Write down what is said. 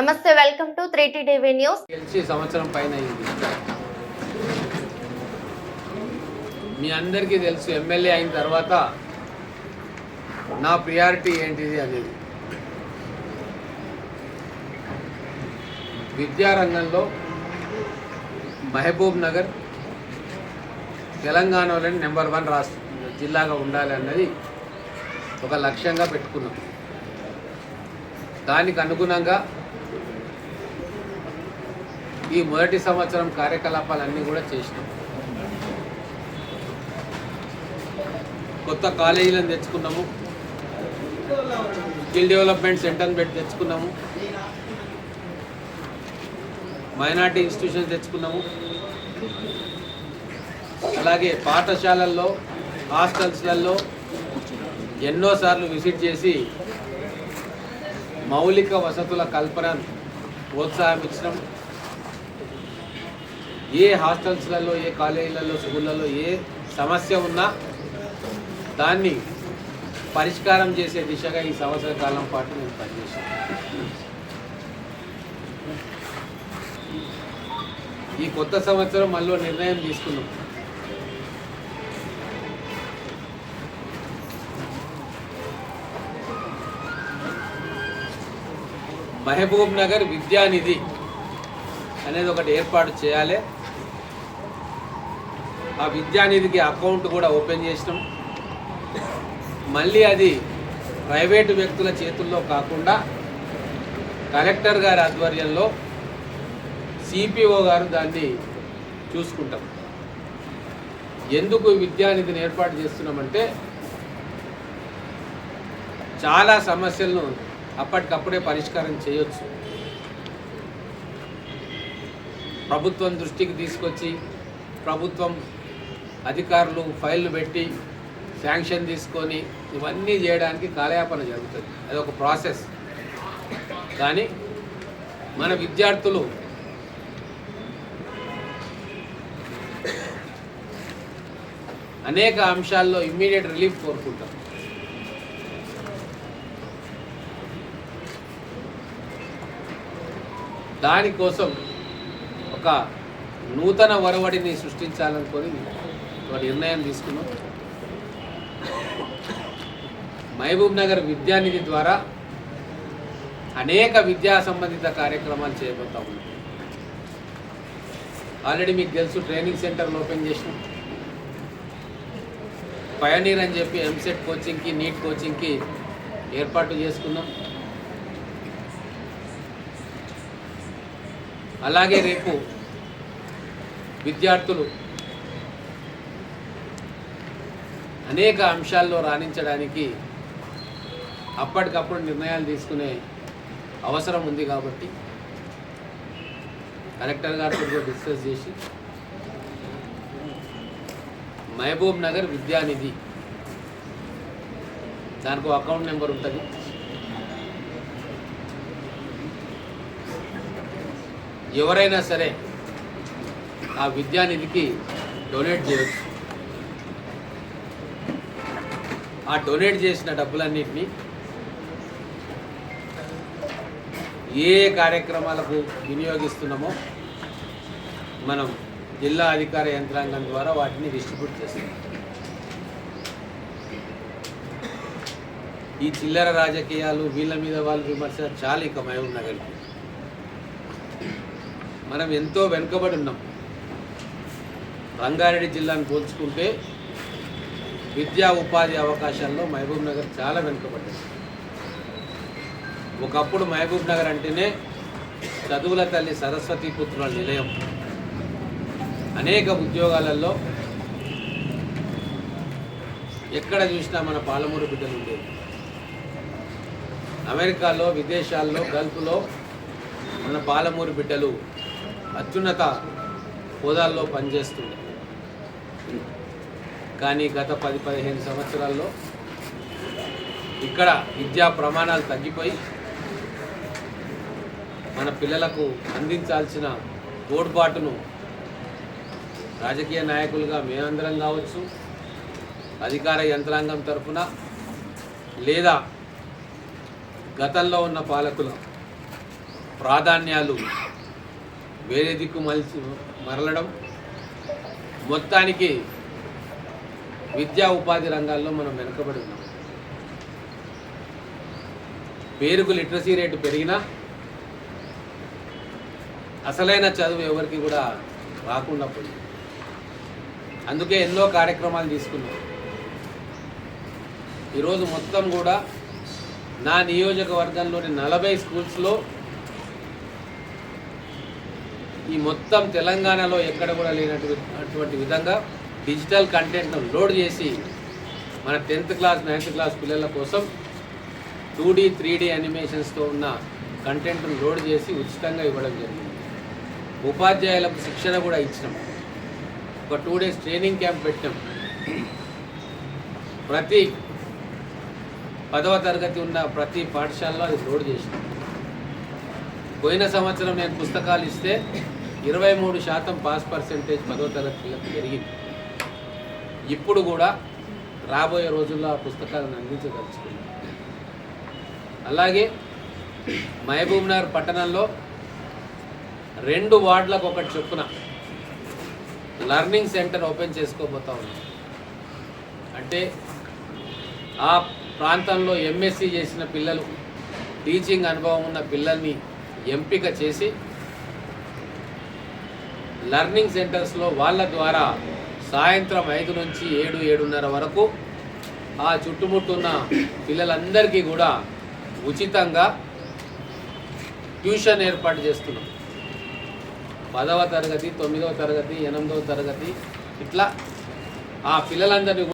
నమస్తే welcome to three TV news. గెలిచి సంవత్సరం పైన మీ అందరికీ తెలుసు ఎమ్మెల్యే అయిన తర్వాత నా ప్రియారిటీ ఏంటిది అనేది. విద్యారంగంలో మహబూబ్ నగర్ తెలంగాణలోని నెంబర్ వన్ రాష్ట్ర జిల్లాగా ఉండాలి అన్నది ఒక లక్ష్యంగా పెట్టుకున్నాం. దానికి అనుగుణంగా ఈ మొదటి సంవత్సరం కార్యకలాపాలన్నీ కూడా చేసినాం. కొత్త కాలేజీలను తెచ్చుకున్నాము. స్కిల్ డెవలప్మెంట్ సెంటర్ని పెట్టి తెచ్చుకున్నాము. మైనార్టీ ఇన్స్టిట్యూషన్ తెచ్చుకున్నాము. అలాగే పాఠశాలల్లో హాస్టల్స్లలో ఎన్నోసార్లు విజిట్ చేసి మౌలిక వసతుల కల్పనను ప్రోత్సాహం ఇచ్చినాం. ఏ హాస్టల్స్లలో ఏ కాలేజీలలో స్కూళ్ళలో ఏ సమస్య ఉన్నా దాన్ని పరిష్కారం చేసే దిశగా ఈ సంవత్సర కాలం పాటు నేను పనిచేశాను. ఈ కొత్త సంవత్సరం మళ్ళీ నిర్ణయం తీసుకున్నాం మహబూబ్ నగర్ విద్యానిధి అనేది ఒకటి ఏర్పాటు చేయాలి. ఆ విద్యానిధికి అకౌంట్ కూడా ఓపెన్ చేసినాం. మళ్ళీ అది ప్రైవేటు వ్యక్తుల చేతుల్లో కాకుండా కలెక్టర్ గారి ఆధ్వర్యంలో సిపిఓ గారు దాన్ని చూసుకుంటాం. ఎందుకు విద్యానిధిని ఏర్పాటు చేస్తున్నామంటే చాలా సమస్యలను అప్పటికప్పుడే పరిష్కారం చేయొచ్చు. ప్రభుత్వం దృష్టికి తీసుకొచ్చి ప్రభుత్వం అధికారులు ఫైళ్ళు పెట్టి శాంక్షన్ తీసుకొని ఇవన్నీ చేయడానికి కాలయాపన జరుగుతుంది. అది ఒక ప్రాసెస్. కానీ మన విద్యార్థులు అనేక అంశాల్లో ఇమ్మీడియట్ రిలీఫ్ కోరుకుంటారు. దానికోసం ఒక నూతన వరవడిని సృష్టించాలనుకొని ఒక నిర్ణయం తీసుకున్నాం. మహబూబ్ నగర్ విద్యానిధి ద్వారా అనేక విద్యా సంబంధిత కార్యక్రమాలు చేయబోతా ఉన్నాం. ఆల్రెడీ మీకు తెలుసు ట్రైనింగ్ సెంటర్లు ఓపెన్ చేసినాం. పయనీర్ అని చెప్పి ఎంసెట్ కోచింగ్కి నీట్ కోచింగ్కి ఏర్పాటు చేసుకున్నాం. అలాగే రేపు విద్యార్థులు అనేక అంశాల్లో రాణించడానికి అప్పటికప్పుడు నిర్ణయాలు తీసుకునే అవసరం ఉంది కాబట్టి కలెక్టర్ గారితో కూడా డిస్కస్ చేసి మహబూబ్ నగర్ విద్యానిధి దానికి అకౌంట్ నెంబర్ ఉంటుంది. ఎవరైనా సరే ఆ విద్యానిధికి డొనేట్ చేయవచ్చు. ఆ డొనేట్ చేసిన డబ్బులన్నింటినీ ఏ కార్యక్రమాలకు వినియోగిస్తున్నామో మనం జిల్లా అధికార యంత్రాంగం ద్వారా వాటిని డిస్ట్రిబ్యూట్ చేస్తాం ఈ చిల్లర రాజకీయాలు వీళ్ళ మీద వాళ్ళు విమర్శ చాలా ఇక మహబూబ్ నగర్కి. మనం ఎంతో వెనుకబడి ఉన్నాం. రంగారెడ్డి జిల్లాను పోల్చుకుంటే విద్యా ఉపాధి అవకాశాల్లో మహబూబ్ నగర్ చాలా వెనుకబడ్డది. ఒకప్పుడు మహబూబ్ నగర్ అంటేనే చదువుల తల్లి సరస్వతి పుత్రుల నిలయం. అనేక ఉద్యోగాలలో ఎక్కడ చూసినా మన పాలమూరు బిడ్డలు ఉండేవి. అమెరికాలో విదేశాల్లో గల్ఫ్లో మన పాలమూరు బిడ్డలు అత్యున్నత హోదాల్లో పనిచేస్తుండే. కానీ గత పది పదిహేను సంవత్సరాల్లో ఇక్కడ విద్యా ప్రమాణాలు తగ్గిపోయి మన పిల్లలకు అందించాల్సిన తోడ్పాటును రాజకీయ నాయకులుగా మేమందరం కావచ్చు అధికార యంత్రాంగం తరఫున లేదా గతంలో ఉన్న పాలకులు ప్రాధాన్యాలు వేరే దిక్కు మలిచి మరలడం మొత్తానికి విద్యా ఉపాధి రంగాల్లో మనం వెనుకబడి ఉన్నాం. పేరుకు లిటరసీ రేటు పెరిగినా అసలైన చదువు ఎవరికి కూడా రాకుండా పోయింది. అందుకే ఎన్నో కార్యక్రమాలు తీసుకున్నాం. ఈరోజు మొత్తం కూడా నా నియోజకవర్గంలోని నలభై స్కూల్స్లో ఈ మొత్తం తెలంగాణలో ఎక్కడ కూడా లేనటువంటి అటువంటి విధంగా డిజిటల్ కంటెంట్ను లోడ్ చేసి మన టెన్త్ క్లాస్ నైన్త్ క్లాస్ పిల్లల కోసం టూ డీ త్రీ డీ యానిమేషన్స్తో ఉన్న కంటెంట్ను లోడ్ చేసి ఉచితంగా ఇవ్వడం జరిగింది. ఉపాధ్యాయులకు శిక్షణ కూడా ఇచ్చినాం. ఒక టూ డేస్ ట్రైనింగ్ క్యాంప్ పెట్టాం ప్రతి పదవ తరగతి ఉన్న ప్రతి పాఠశాలలో అది లోడ్ చేసినాం. పోయిన సంవత్సరం నేను పుస్తకాలు ఇస్తే ఇరవై మూడు శాతం పాస్ పర్సెంటేజ్ పదవ తరగతి పిల్లలకు జరిగింది ఇప్పుడు కూడా రాబోయే రోజుల్లో ఆ పుస్తకాలను అందించదలుచుకున్నాం. అలాగే మహబూబ్నగర్ పట్టణంలో రెండు వార్డులకు ఒకటి చొప్పున లర్నింగ్ సెంటర్ ఓపెన్ చేసుకోబోతా ఉన్నాం. అంటే ఆ ప్రాంతంలో ఎంఎస్సి చేసిన పిల్లలు టీచింగ్ అనుభవం ఉన్న పిల్లల్ని ఎంపిక చేసి లర్నింగ్ సెంటర్స్లో వాళ్ళ ద్వారా సాయంత్రం ఐదు నుంచి ఏడు ఏడున్నర వరకు ఆ చుట్టుముట్టున్న పిల్లలందరికీ కూడా ఉచితంగా ట్యూషన్ ఏర్పాటు చేస్తున్నాం. పదవ తరగతి తొమ్మిదవ తరగతి ఎనిమిదవ తరగతి ఇట్లా ఆ పిల్లలందరినీ